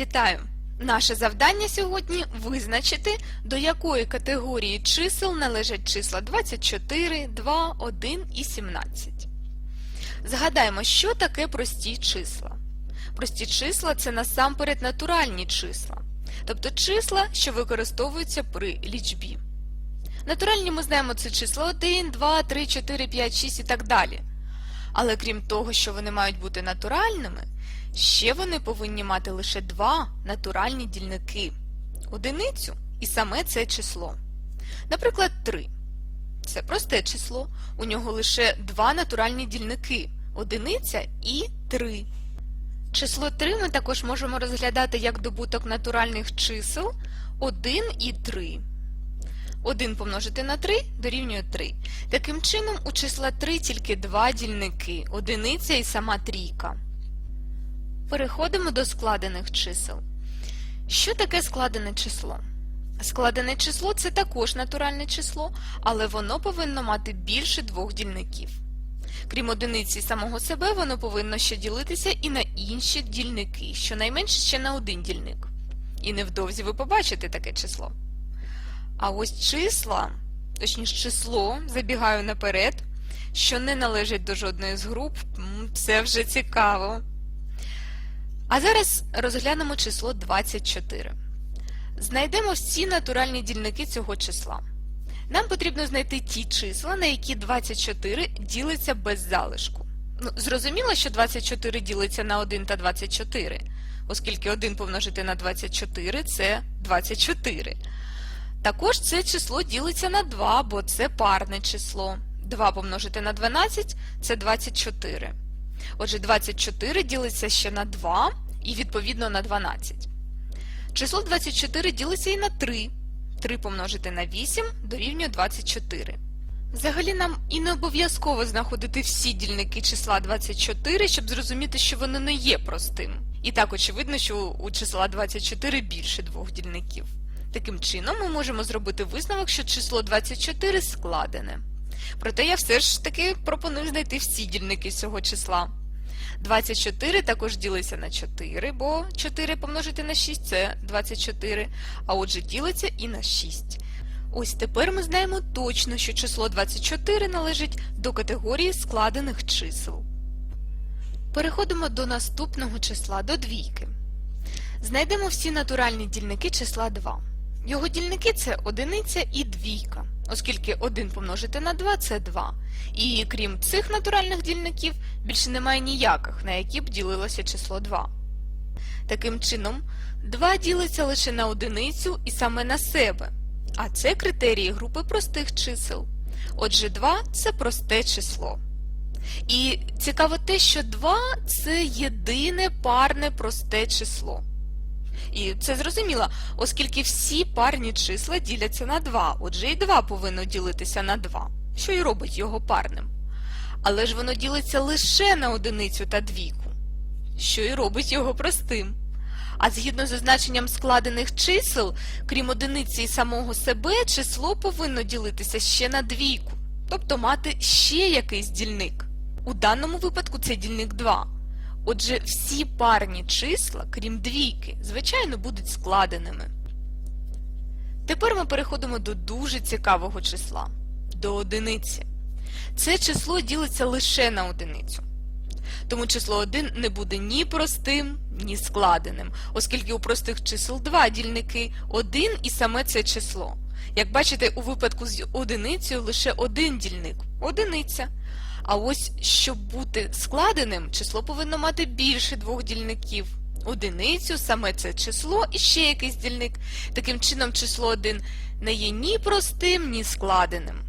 Вітаю! Наше завдання сьогодні визначити, до якої категорії чисел належать числа 24, 2, 1 і 17. Згадаємо, що таке прості числа. Прості числа це насамперед натуральні числа, тобто числа, що використовуються при лічбі. Натуральні ми знаємо це числа 1, 2, 3, 4, 5, 6 і так далі. Але крім того, що вони мають бути натуральними, ще вони повинні мати лише два натуральні дільники одиницю і саме це число. Наприклад, 3. Це просте число, у нього лише два натуральні дільники одиниця і 3. Число 3 ми також можемо розглядати як добуток натуральних чисел 1 і 3. 1 помножити на 3 дорівнює 3. Таким чином, у числа 3 тільки два дільники – одиниця і сама трійка. Переходимо до складених чисел. Що таке складене число? Складене число – це також натуральне число, але воно повинно мати більше двох дільників. Крім одиниці самого себе, воно повинно ще ділитися і на інші дільники, щонайменше ще на один дільник. І невдовзі ви побачите таке число. А ось числа, точніше число, забігаю наперед, що не належить до жодної з груп, це вже цікаво. А зараз розглянемо число 24. Знайдемо всі натуральні дільники цього числа. Нам потрібно знайти ті числа, на які 24 ділиться без залишку. Ну, зрозуміло, що 24 ділиться на 1 та 24, оскільки 1 помножити на 24 – це 24. Також це число ділиться на 2, бо це парне число. 2 помножити на 12 – це 24. Отже, 24 ділиться ще на 2 і відповідно на 12. Число 24 ділиться і на 3. 3 помножити на 8 дорівнює 24. Взагалі нам і не обов'язково знаходити всі дільники числа 24, щоб зрозуміти, що воно не є простим. І так очевидно, що у числа 24 більше двох дільників. Таким чином, ми можемо зробити висновок, що число 24 складене. Проте я все ж таки пропоную знайти всі дільники цього числа. 24 також ділиться на 4, бо 4 помножити на 6 – це 24, а отже ділиться і на 6. Ось тепер ми знаємо точно, що число 24 належить до категорії складених чисел. Переходимо до наступного числа, до двійки. Знайдемо всі натуральні дільники числа 2. Його дільники це одиниця і двійка, оскільки 1 помножити на 2 – це 2. І крім цих натуральних дільників, більше немає ніяких, на які б ділилося число 2. Таким чином, 2 ділиться лише на одиницю і саме на себе, а це критерії групи простих чисел. Отже, 2 – це просте число. І цікаво те, що 2 – це єдине парне просте число. І це зрозуміло, оскільки всі парні числа діляться на 2, отже і 2 повинно ділитися на 2, що і робить його парним. Але ж воно ділиться лише на одиницю та двійку, що і робить його простим. А згідно з означенням складених чисел, крім одиниці і самого себе, число повинно ділитися ще на двійку, тобто мати ще якийсь дільник. У даному випадку це дільник 2. Отже, всі парні числа, крім двійки, звичайно, будуть складеними. Тепер ми переходимо до дуже цікавого числа до одиниці. Це число ділиться лише на одиницю. Тому число 1 не буде ні простим, ні складеним, оскільки у простих чисел два дільники 1 і саме це число. Як бачите, у випадку з одиницею лише один дільник одиниця. А ось, щоб бути складеним, число повинно мати більше двох дільників. Одиницю, саме це число і ще якийсь дільник. Таким чином, число 1 не є ні простим, ні складеним.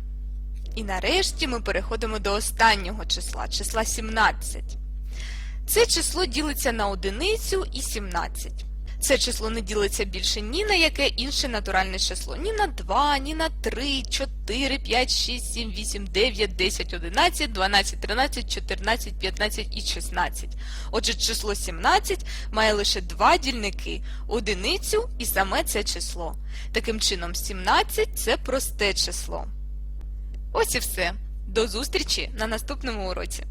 І нарешті ми переходимо до останнього числа, числа 17. Це число ділиться на одиницю і 17. Це число не ділиться більше ні на яке інше натуральне число. Ні на 2, ні на 3, 4, 5, 6, 7, 8, 9, 10, 11, 12, 13, 14, 15 і 16. Отже, число 17 має лише два дільники – одиницю і саме це число. Таким чином, 17 – це просте число. Ось і все. До зустрічі на наступному уроці.